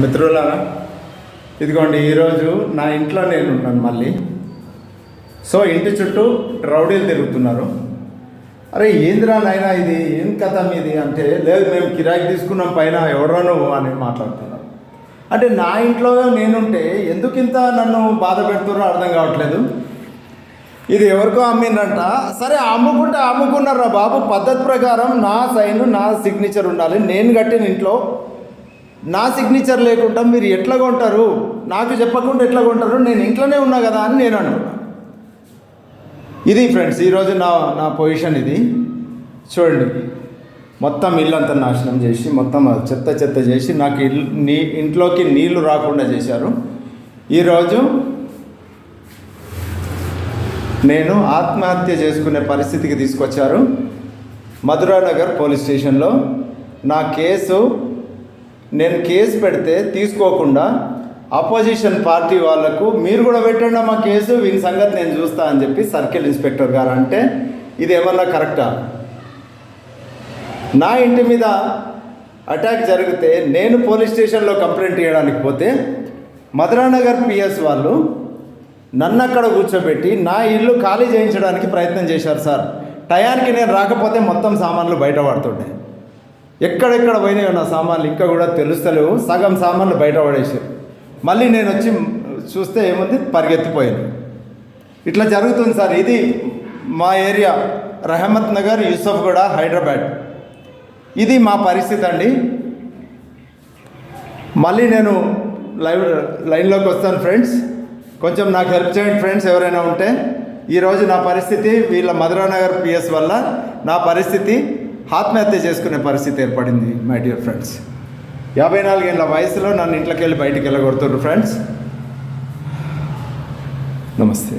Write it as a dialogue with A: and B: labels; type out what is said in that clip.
A: మిత్రులారా ఇదిగోండి ఈరోజు నా ఇంట్లో నేను ఉన్నాను మళ్ళీ. సో ఇంటి చుట్టూ రౌడీలు తిరుగుతున్నారు. అరే ఏందిరా నాయన ఇది? ఏం కథ మీది అంటే లేదు మేము కిరాయికి తీసుకున్నాం పైన ఎవరో నువ్వు అని మాట్లాడుతున్నారు. అంటే నా ఇంట్లో నేనుంటే ఎందుకు ఇంత నన్ను బాధ పెడుతున్నారో అర్థం కావట్లేదు. ఇది ఎవరికో అమ్మిందంట సరే అమ్ముకుంటే అమ్ముకున్నారా బాబు. పద్ధతి ప్రకారం నా సైన్ నా సిగ్నేచర్ ఉండాలి. నేను కట్టిన ఇంట్లో నా సిగ్నేచర్ లేకుండా మీరు ఎట్లా కొంటారు? నాకు చెప్పకుండా ఎట్లా కొంటారు? నేను ఇంట్లోనే ఉన్నా కదా అని నేను అంటున్నా ఇది ఫ్రెండ్స్ ఈరోజు నా నా పొజిషన్ ఇది. చూడండి. మొత్తం ఇల్లు అంతా నాశనం చేసి మొత్తం చెత్త చెత్త చేసి నాకు ఇల్లు నీ ఇంట్లోకి నీళ్ళు రాకుండా చేశారు. ఈరోజు నేను ఆత్మహత్య చేసుకునే పరిస్థితికి తీసుకొచ్చారు. మధురానగర్ పోలీస్ స్టేషన్లో నా కేసు నేను కేసు పెడితే తీసుకోకుండా అపోజిషన్ పార్టీ వాళ్ళకు మీరు కూడా పెట్టండి మా కేసు వీని సంగతి నేను చూస్తా అని చెప్పి సర్కిల్ ఇన్స్పెక్టర్ గారు అంటే ఇది ఏమన్నా కరెక్టా? నా ఇంటి మీద అటాక్ జరిగితే నేను పోలీస్ స్టేషన్లో కంప్లైంట్ చేయడానికి పోతే మధురానగర్ పిఎస్ వాళ్ళు నన్ను అక్కడ కూర్చోబెట్టి నా ఇల్లు ఖాళీ చేయించడానికి ప్రయత్నం చేశారు సార్. టయానికి నేను రాకపోతే మొత్తం సామాన్లు బయట పడుతుండే. ఎక్కడెక్కడ పోయినాయో నా సామాన్లు ఇంకా కూడా తెలుస్తలేవు. సగం సామాన్లు బయట పడేసారు మళ్ళీ నేను వచ్చి చూస్తే ఏముంది? పరిగెత్తిపోయాను. ఇట్లా జరుగుతుంది సార్. ఇది మా ఏరియా. రహమత్ నగర్ యూసఫ్గూడ హైదరాబాద్. ఇది మా పరిస్థితి అండి. మళ్ళీ నేను లైవ్ లైన్లోకి వస్తాను ఫ్రెండ్స్. కొంచెం నాకు హెల్ప్ చేయండి ఫ్రెండ్స్ ఎవరైనా ఉంటే. ఈరోజు నా పరిస్థితి వీళ్ళ మధురానగర్ పిఎస్ వల్ల నా పరిస్థితి ఆత్మహత్య చేసుకునే పరిస్థితి ఏర్పడింది మై డియర్ ఫ్రెండ్స్ యాభై నాలుగేళ్ళ వయసులో నన్ను ఇంట్లోకి వెళ్ళి బయటికి వెళ్ళగొడుతుండ్రు ఫ్రెండ్స్ నమస్తే.